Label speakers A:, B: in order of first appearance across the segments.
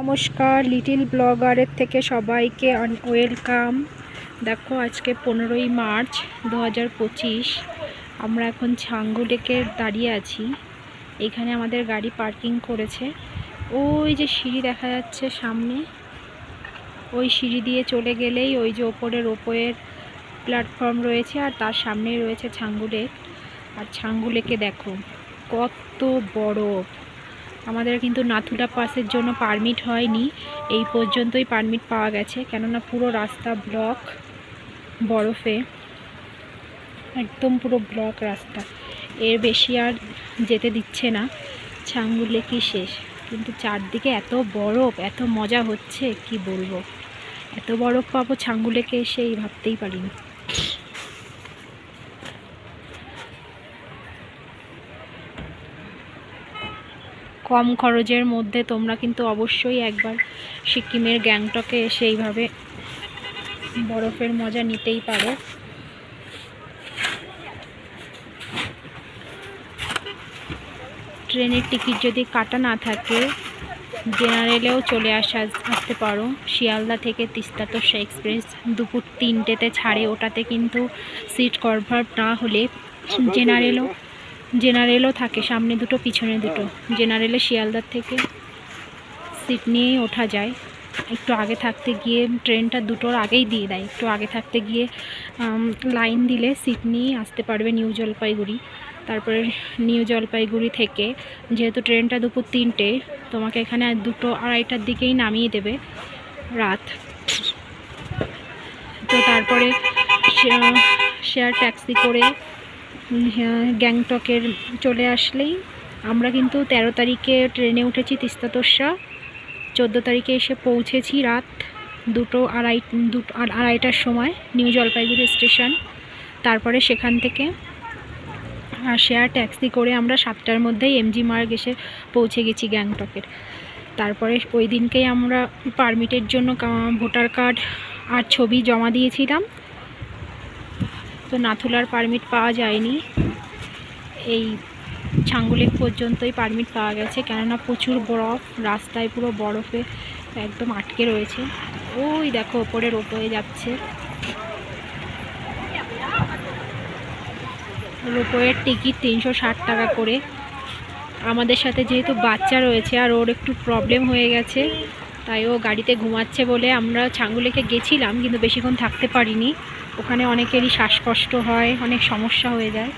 A: নমস্কার লিটিল ব্লগারের থেকে সবাইকে ওয়েলকাম দেখো, আজকে পনেরোই মার্চ দু হাজার পঁচিশ। আমরা এখন ছাঙ্গু লেকে দাঁড়িয়ে আছি। এখানে আমাদের গাড়ি পার্কিং করেছে। ওই যে সিঁড়ি দেখা যাচ্ছে সামনে। ওই সিঁড়ি দিয়ে চলে গেলেই ওই যে ওপরের ওপরের প্ল্যাটফর্ম রয়েছে আর তার সামনেই রয়েছে ছাঙ্গু লেক আর ছাঙ্গু দেখো, কত বরফ আমাদের কিন্তু নাথুলা পাসের জন্য পারমিট হয়নি। এই পর্যন্তই পারমিট পাওয়া গেছে। কেননা পুরো রাস্তা ব্লক বরফে। একদম পুরো ব্লক রাস্তা। এর বেশি আর যেতে দিচ্ছে না। ছাঙ্গুলে কি শেষ? কিন্তু চারদিকে এত বরফ, এত মজা হচ্ছে, কি বলব? এত বরফ পাবো ছাঙ্গুলেকে এসে এই ভাবতেই পারিনি। কম খরচের মধ্যে তোমরা কিন্তু অবশ্যই একবার সিকিমের গ্যাংটকে এসে এইভাবে বরফের মজা নিতেই পারো। ট্রেনের টিকিট যদি কাটা না থাকে, জেনারেলেও চলে আসা, আসতে পারো। শিয়ালদা থেকে তিস্তা তোষা এক্সপ্রেস দুপুর তিনটেতে ছাড়ে, ওটাতে কিন্তু সিট কনফার্ম না হলে জেনারেলও জেনারেলও থাকে, সামনে দুটো, পিছনে দুটো। জেনারেলে শিয়ালদার থেকে সিট নিয়েই ওঠা যায়। একটু আগে থাকতে গিয়ে ট্রেনটা দুটোর আগেই দিয়ে দেয়। একটু আগে থাকতে গিয়ে লাইন দিলে সিট নিয়েই আসতে পারবে নিউ জলপাইগুড়ি। তারপরে নিউ জলপাইগুড়ি থেকে, যেহেতু ট্রেনটা দুপুর তিনটে, তোমাকে এখানে দুটো আড়াইটার দিকেই নামিয়ে দেবে রাত। তো তারপরে শেয়ার ট্যাক্সি করে গ্যাংটকের চলে আসলেই। আমরা কিন্তু তেরো তারিখে ট্রেনে উঠেছি তিস্তা তোষা চোদ্দ তারিখে এসে পৌঁছেছি রাত দুটো আড়াই, দুটো আড়াইটার সময় নিউ জলপাইগুড়ি স্টেশন। তারপরে সেখান থেকে শেয়ার ট্যাক্সি করে আমরা সাতটার মধ্যেই এমজি মার্গ এসে পৌঁছে গেছি গ্যাংটকের। তারপরে ওই দিনকেই আমরা পারমিটের জন্য ভোটার কার্ড আর ছবি জমা দিয়েছিলাম। তো নাথুলার পারমিট পাওয়া যায়নি। এই ছাঙ্গুলেক পর্যন্তই পারমিট পাওয়া গেছে, কেননা প্রচুর বরফ, রাস্তায় পুরো বরফে একদম আটকে রয়েছে। ওই দেখো, ওপরে যাচ্ছে। রোপওয়ের টিকিট তিনশো ষাট টাকা করে। আমাদের সাথে যেহেতু বাচ্চা রয়েছে আর ওর একটু প্রবলেম হয়ে গেছে তাই ও গাড়িতে ঘুমাচ্ছে বলে আমরা ছাঙ্গুলেকে গেছিলাম, কিন্তু বেশিক্ষণ থাকতে পারিনি। ওখানে অনেকেরই শ্বাসকষ্ট হয়, অনেক সমস্যা হয়ে যায়।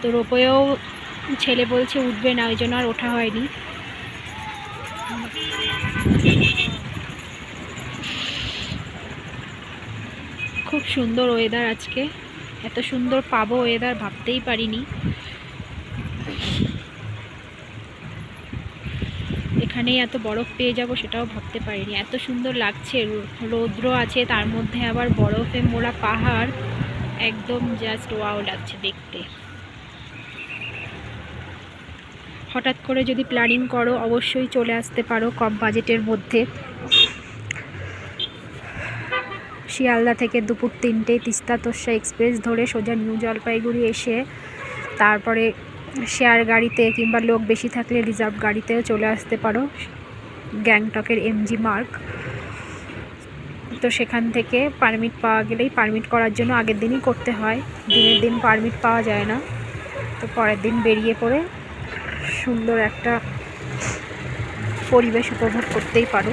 A: তো রোপওয়েও ছেলে বলছে উঠবে না, ওই জন্য আর ওঠা হয়নি। খুব সুন্দর ওয়েদার আজকে। এত সুন্দর পাবো ওয়েদার ভাবতেই পারিনি। এখানেই এত বরফ পেয়ে যাব সেটাও ভাবতে পারিনি। এত সুন্দর লাগছে রৌদ্র আছে, তার মধ্যে আবার বরফে মোড়া পাহাড়। একদম জাস্ট ওয়াও লাগছে দেখতে। হঠাৎ করে যদি প্ল্যানিং করো, অবশ্যই চলে আসতে পারো কম বাজেটের মধ্যে। শিয়ালদা থেকে দুপুর তিনটে, তিস্তা তোষা এক্সপ্রেস ধরে সোজা নিউ জলপাইগুড়ি এসে, তারপরে শেয়ার গাড়িতে কিংবা লোক বেশি থাকলে রিজার্ভ গাড়িতেও চলে আসতে পারো। গ্যাংটকের এমজি মার্ক। তো সেখান থেকে পারমিট পাওয়া গেলেই পারমিট করার জন্য আগের দিনই করতে হয়। দিনের দিন পারমিট পাওয়া যায় না। তো পরের দিন বেরিয়ে পড়ে সুন্দর একটা পরিবেশ উপভোগ করতেই পারো।